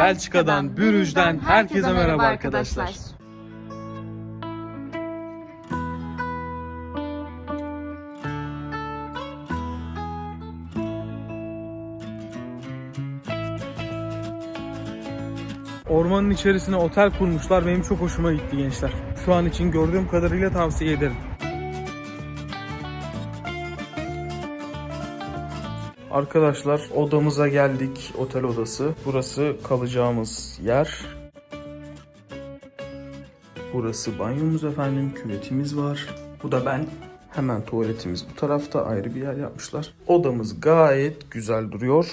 Belçika'dan, Brüj'den herkese merhaba arkadaşlar. Ormanın içerisine otel kurmuşlar. Benim çok hoşuma gitti gençler. Şu an için gördüğüm kadarıyla tavsiye ederim. Arkadaşlar odamıza geldik. Otel odası. Burası kalacağımız yer. Burası banyomuz efendim. Küvetimiz var. Bu da ben. Hemen tuvaletimiz bu tarafta ayrı bir yer yapmışlar. Odamız gayet güzel duruyor.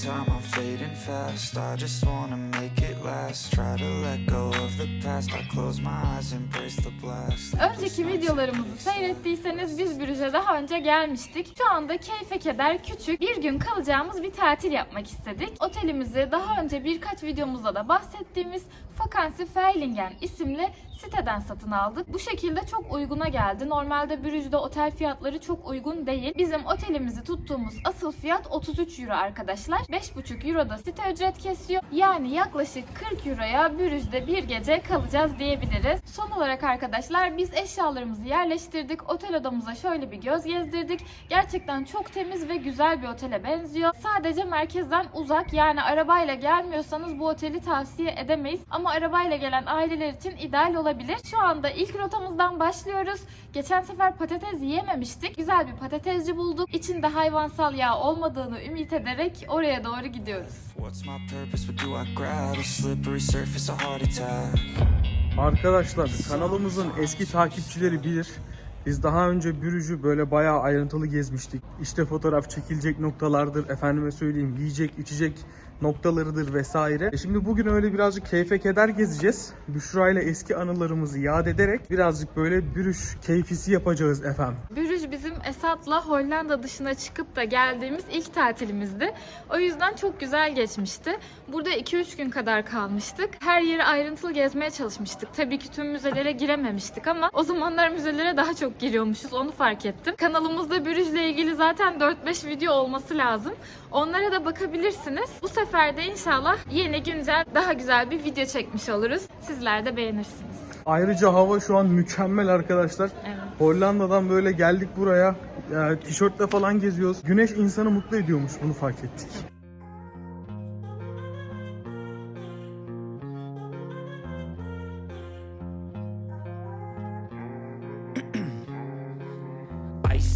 Time, I'm fading fast. I just wanna make it last. Try to let go of the past. I close my eyes, embrace the blast. Önceki videolarımızı seyrettiyseniz biz Brüj'e daha önce gelmiştik. Şu anda keyfe keder küçük bir gün kalacağımız bir tatil yapmak istedik. Otelimizi daha önce birkaç videomuzda da bahsettiğimiz Vakansi Feilingen isimli siteden satın aldık. Bu şekilde çok uyguna geldi. Normalde Brüj'de otel fiyatları çok uygun değil. Bizim otelimizi tuttuğumuz asıl fiyat 33 euro arkadaşlar. 5,5 euro da site ücret kesiyor. Yani yaklaşık 40 euroya Brüj'de bir gece kalacağız diyebiliriz. Son olarak arkadaşlar biz eşyalarımızı yerleştirdik. Otel odamıza şöyle bir göz gezdirdik. Gerçekten çok temiz ve güzel bir otele benziyor. Sadece merkezden uzak yani arabayla gelmiyorsanız bu oteli tavsiye edemeyiz. Ama arabayla gelen aileler için ideal olabilir. Şu anda ilk rotamızdan başlıyoruz. Geçen sefer patates yiyememiştik. Güzel bir patatesci bulduk. İçinde hayvansal yağ olmadığını ümit ederek oraya doğru gidiyoruz. Arkadaşlar kanalımızın eski takipçileri bilir. Biz daha önce Bürücü böyle bayağı ayrıntılı gezmiştik. İşte fotoğraf çekilecek noktalardır, efendime söyleyeyim yiyecek, içecek noktalarıdır vesaire. E Şimdi bugün öyle birazcık keyfe keder gezeceğiz. Büşra ile eski anılarımızı yad ederek birazcık böyle bürüş keyfisi yapacağız efendim. Brüj bizim Esat'la Hollanda dışına çıkıp da geldiğimiz ilk tatilimizdi. O yüzden çok güzel geçmişti. Burada 2-3 gün kadar kalmıştık. Her yeri ayrıntılı gezmeye çalışmıştık. Tabii ki tüm müzelere girememiştik ama o zamanlar müzelere daha çok giriyormuşuz onu fark ettim. Kanalımızda Brüj'le ilgili zaten 4-5 video olması lazım. Onlara da bakabilirsiniz. Bu sefer de inşallah yeni güncel daha güzel bir video çekmiş oluruz. Sizler de beğenirsiniz. Ayrıca hava şu an mükemmel arkadaşlar. Evet. Hollanda'dan böyle geldik buraya. Ya, tişörtle falan geziyoruz. Güneş insanı mutlu ediyormuş bunu fark ettik.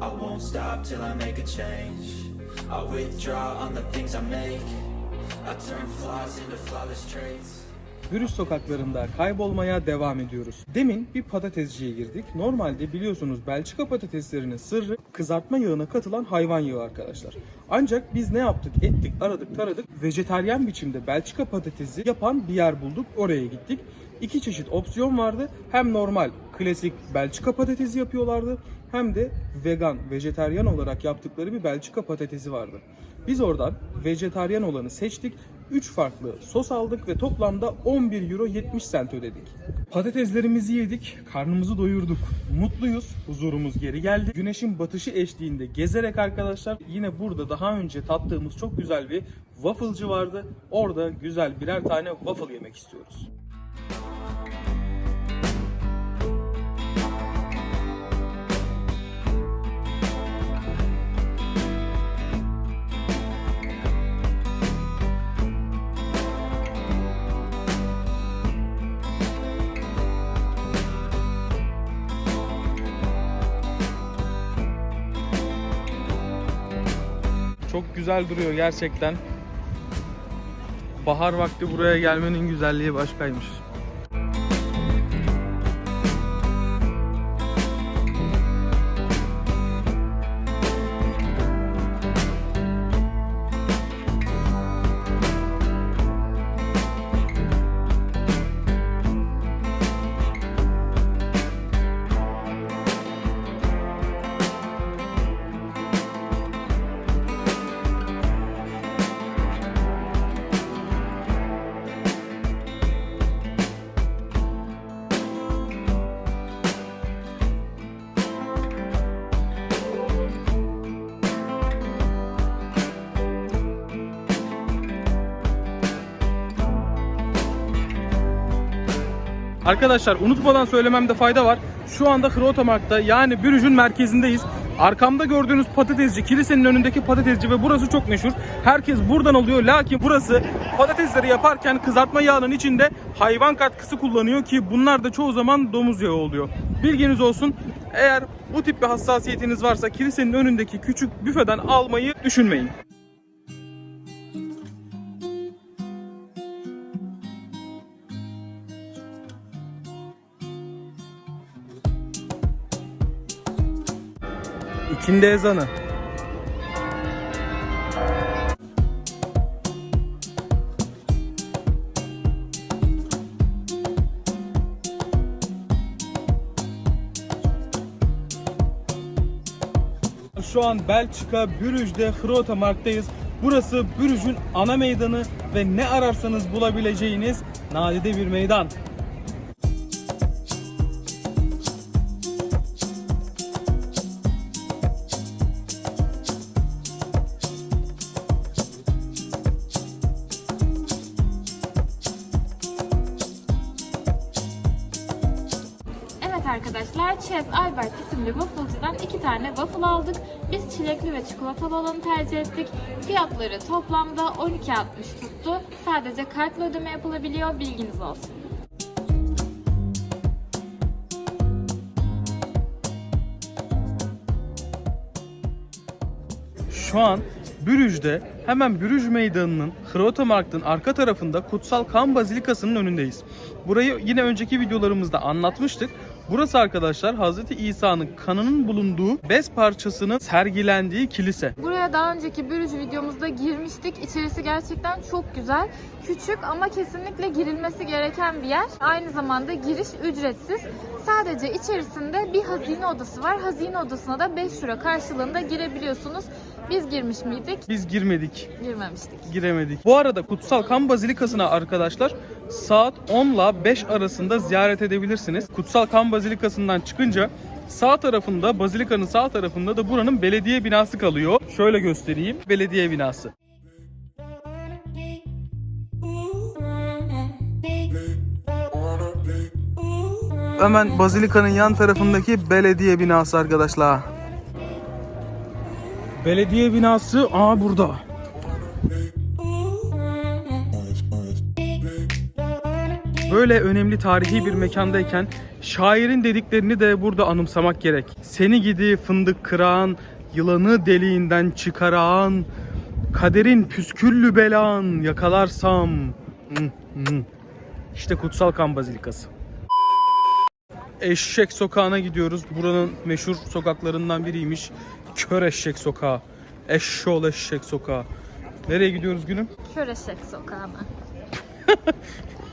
I won't stop till I make a change. I withdraw on the things I make. I turn flaws into flawless traits. Virüs sokaklarında kaybolmaya devam ediyoruz. Demin bir patatesciye girdik. Normalde biliyorsunuz Belçika patateslerinin sırrı kızartma yağına katılan hayvan yağı arkadaşlar. Ancak biz ne yaptık? Ettik, aradık, taradık. Vejeteryan biçimde Belçika patatesi yapan bir yer bulduk. Oraya gittik. İki çeşit opsiyon vardı. Hem normal, klasik Belçika patatesi yapıyorlardı. Hem de vegan, vejeteryan olarak yaptıkları bir Belçika patatesi vardı. Biz oradan vejetaryen olanı seçtik. 3 farklı sos aldık ve toplamda 11 euro 70 cent ödedik. Patateslerimizi yedik, karnımızı doyurduk. Mutluyuz, huzurumuz geri geldi. Güneşin batışı eşliğinde gezerek arkadaşlar yine burada daha önce tattığımız çok güzel bir wafflecı vardı. Orada güzel birer tane waffle yemek istiyoruz. Güzel duruyor gerçekten. Bahar vakti buraya gelmenin güzelliği başkaymış. Arkadaşlar unutmadan söylememde fayda var. Şu anda Hrotamark'ta yani Brüj'ün merkezindeyiz. Arkamda gördüğünüz patatesci, kilisenin önündeki patatesci ve burası çok meşhur. Herkes buradan alıyor. Lakin burası patatesleri yaparken kızartma yağının içinde hayvan katkısı kullanıyor ki bunlar da çoğu zaman domuz yağı oluyor. Bilginiz olsun. Eğer bu tip bir hassasiyetiniz varsa kilisenin önündeki küçük büfeden almayı düşünmeyin. İkindi ezanı. Şu an Belçika, Brüj'de Hrota Mark'tayız. Burası Brüj'ün ana meydanı ve ne ararsanız bulabileceğiniz nadide bir meydan. Arkadaşlar, Chess Albert isimli waffle'cıdan iki tane waffle aldık. Biz çilekli ve çikolatalı olanı tercih ettik. Fiyatları toplamda 12.60 tuttu. Sadece kartla ödeme yapılabiliyor, bilginiz olsun. Şu an Brüj'de hemen Brüj Meydanı'nın Hrotamarkt'ın arka tarafında Kutsal Kan Bazilikası'nın önündeyiz. Burayı yine önceki videolarımızda anlatmıştık. Burası arkadaşlar Hz. İsa'nın kanının bulunduğu bez parçasının sergilendiği kilise. Buraya daha önceki Brüj videomuzda girmiştik. İçerisi gerçekten çok güzel. Küçük ama kesinlikle girilmesi gereken bir yer. Aynı zamanda giriş ücretsiz. Sadece içerisinde bir hazine odası var. Hazine odasına da 5 euro karşılığında girebiliyorsunuz. Biz girmiş miydik? Biz girmedik, Girmemiştik. giremedik. Bu arada Kutsal Kan Bazilikası'na arkadaşlar saat 10 ile 5 arasında ziyaret edebilirsiniz. Kutsal Kan Bazilikası'ndan çıkınca sağ tarafında, bazilikanın sağ tarafında da buranın belediye binası kalıyor. Şöyle göstereyim. Belediye binası. Hemen bazilikanın yan tarafındaki belediye binası arkadaşlar. Belediye binası aa burada. Böyle önemli tarihi bir mekandayken şairin dediklerini de burada anımsamak gerek. Seni gidi fındık kıran, yılanı deliğinden çıkaran, kaderin püsküllü belan yakalarsam. İşte Kutsal Kan Bazilikası. Eşek Sokağı'na gidiyoruz. Buranın meşhur sokaklarından biriymiş. Kör Eşek Sokağı. Eşşoğlu Eşek Sokağı. Nereye gidiyoruz sokağına. Kör Eşek Sokağı'na.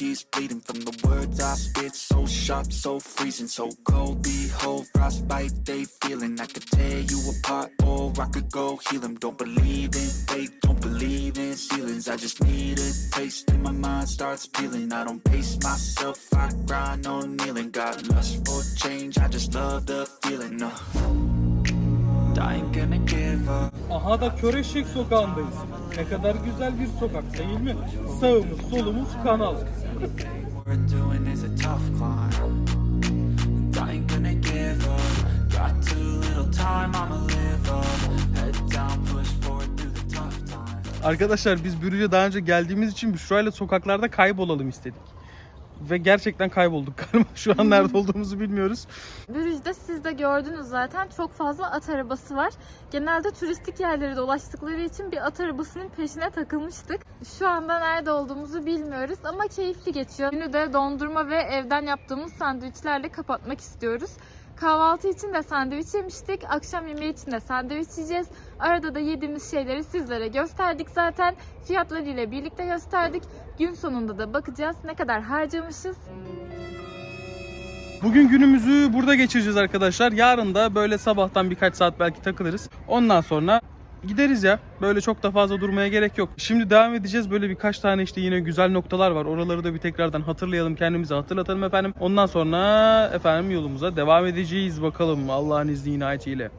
Tongue bleeding from the words I spit. So sharp, so freezing, so cold. The Behold, frostbite they feeling. I could tear you apart, or I could go heal 'em. Don't believe in fate, don't believe in ceilings. I just need a taste, and my mind starts peeling. I don't pace myself, I grind on kneeling. Got lust for change, I just love the feeling. No. Aha da Kör Sokağı'ndayız. Ne kadar güzel bir sokak değil mi? Sağımız solumuz kanal. Arkadaşlar biz Bürü'ye daha önce geldiğimiz için Büşra'yla sokaklarda kaybolalım istedik. Ve gerçekten kaybolduk galiba. Şu an nerede olduğumuzu bilmiyoruz. Brüj'de siz de gördünüz zaten çok fazla at arabası var. Genelde turistik yerlere dolaştıkları için bir at arabasının peşine takılmıştık. Şu anda nerede olduğumuzu bilmiyoruz ama keyifli geçiyor. Günü de dondurma ve evden yaptığımız sandviçlerle kapatmak istiyoruz. Kahvaltı için de sandviç yemiştik. Akşam yemeği için de sandviç yiyeceğiz. Arada da yediğimiz şeyleri sizlere gösterdik zaten. Fiyatlarıyla birlikte gösterdik. Gün sonunda da bakacağız ne kadar harcamışız. Bugün günümüzü burada geçireceğiz arkadaşlar. Yarın da böyle sabahtan birkaç saat belki takılırız. Ondan sonra gideriz ya. Böyle çok da fazla durmaya gerek yok. Şimdi devam edeceğiz. Böyle birkaç tane işte yine güzel noktalar var. Oraları da bir tekrardan hatırlayalım. Kendimizi hatırlatalım efendim. Ondan sonra efendim yolumuza devam edeceğiz bakalım. Allah'ın izni inayetiyle.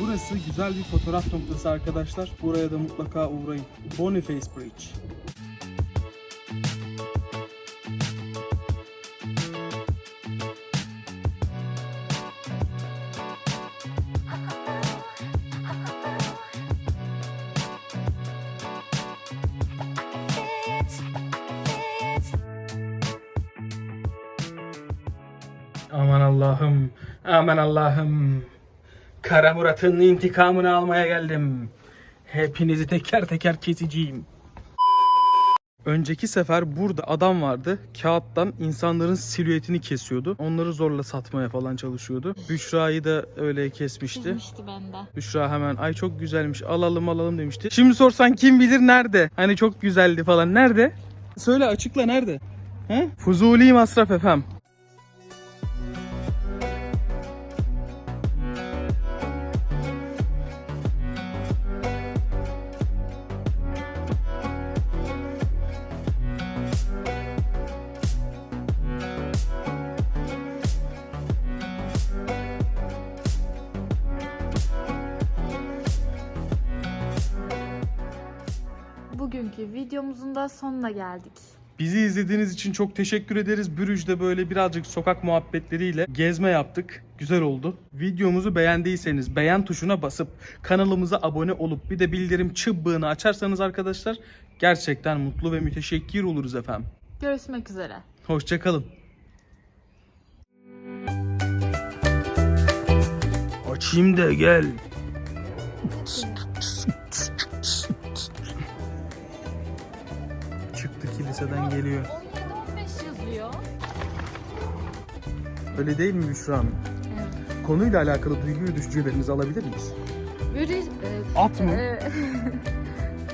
Burası güzel bir fotoğraf noktası arkadaşlar. Buraya da mutlaka uğrayın. Boniface Bridge. Aman Allah'ım. Kara Murat'ın intikamını almaya geldim. Hepinizi teker teker keseceğim. Önceki sefer burada adam vardı. Kağıttan insanların silüetini kesiyordu. Onları zorla satmaya falan çalışıyordu. Büşra'yı da öyle kesmişti. Çizmişti bende. Büşra hemen ay çok güzelmiş alalım alalım demişti. Şimdi sorsan kim bilir nerede? Hani çok güzeldi falan. Nerede? Söyle açıkla nerede? He? Fuzuli masraf efem. Bugünkü videomuzun da sonuna geldik. Bizi izlediğiniz için çok teşekkür ederiz. Bürüj'de böyle birazcık sokak muhabbetleriyle gezme yaptık. Güzel oldu. Videomuzu beğendiyseniz beğen tuşuna basıp kanalımıza abone olup bir de bildirim çıbbığını açarsanız arkadaşlar gerçekten mutlu ve müteşekkir oluruz efendim. Görüşmek üzere. Hoşçakalın. Açayım da gel. Çıktı kiliseden geliyor. 17-15 yazıyor. Öyle değil mi Büşra Hanım? Evet. Konuyla alakalı duygu ve düşüncelerinizi alabilir miyiz? Böyle... e, At mı? e,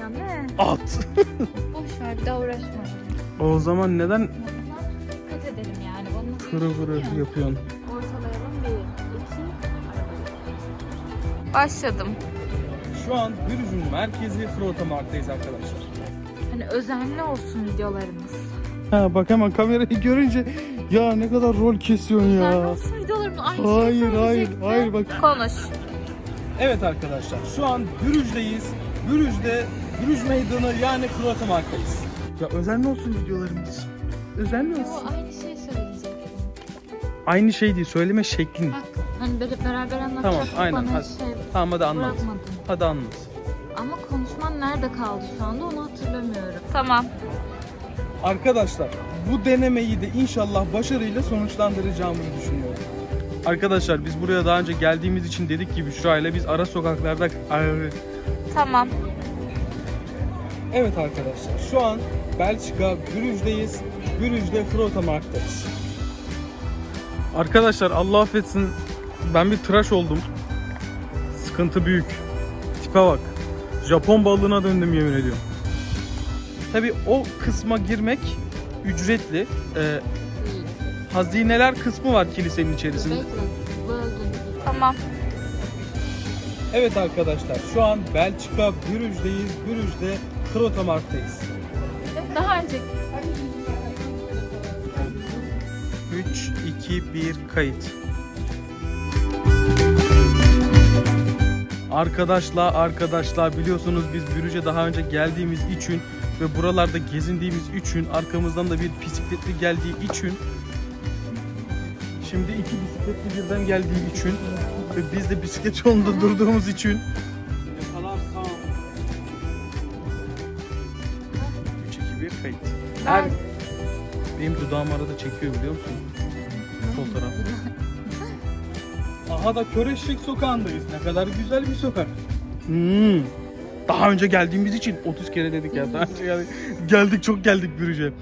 ya ne? At. Boş ver bir daha uğraşma. o zaman neden dikkat edelim yani. Bunu fırı fırı yapıyorsun? Ortalayalım. Bir, iki, Başladım. Şu an Bürüz'ün merkezi Frotamark'tayız arkadaşlar. Hani özenli olsun videolarımız. Ha bak hemen kamerayı görünce ya ne kadar rol kesiyorsun Özenli ya. olsun videolarımız. Aynı Hayır, şeyi hayır, hayır, bak. Konuş. Evet arkadaşlar şu an Bürüj'deyiz. Bürüj'de Bürüj Meydanı yani Frotamark'tayız. Ya özenli olsun videolarımız. Özenli olsun. O aynı şeyi söyleyecektim. Aynı şey değil söyleme şeklin. Bak hani böyle beraber anlatacaktık Tamam, aynen, bana hadi. şey Tamam hadi anlat. bırakmadın. Hadi anlat. Ama konuşman nerede kaldı şu anda onu hatırlamıyorum. Tamam. Arkadaşlar bu denemeyi de inşallah başarıyla sonuçlandıracağımızı düşünüyorum. Arkadaşlar biz buraya daha önce geldiğimiz için dedik ki Büşra ile biz ara sokaklarda... Tamam. Evet arkadaşlar şu an Belçika Brüj'deyiz. Brüj'de Frotamarkt'tayız. Arkadaşlar Allah affetsin ben bir tıraş oldum. Sıkıntı büyük. Tipe bak. Japon balığına döndüm yemin ediyorum. Tabi o kısma girmek ücretli. Ee, hazineler kısmı var kilisenin içerisinde. Tamam. Evet arkadaşlar şu an Belçika Brüj'deyiz. Brüj'de Frotamarkt'tayız. Daha önce 3, 2, 1 kayıt. Arkadaşlar arkadaşlar biliyorsunuz biz Bürüj'e daha önce geldiğimiz için ve buralarda gezindiğimiz için arkamızdan da bir bisikletli geldiği için şimdi iki bisikletli birden geldiği için ve biz de bisiklet yolunda durduğumuz için Yakalarsam 3, 2, 1 kayıt. Her ben benim dudağım arada çekiyor biliyor musun? Sol taraf. Aha da Köreşlik sokağındayız. Ne kadar güzel bir sokak. Hmm. Daha önce geldiğimiz için 30 kere dedik ya. Daha önce geldik, geldik çok geldik Bürüj'e.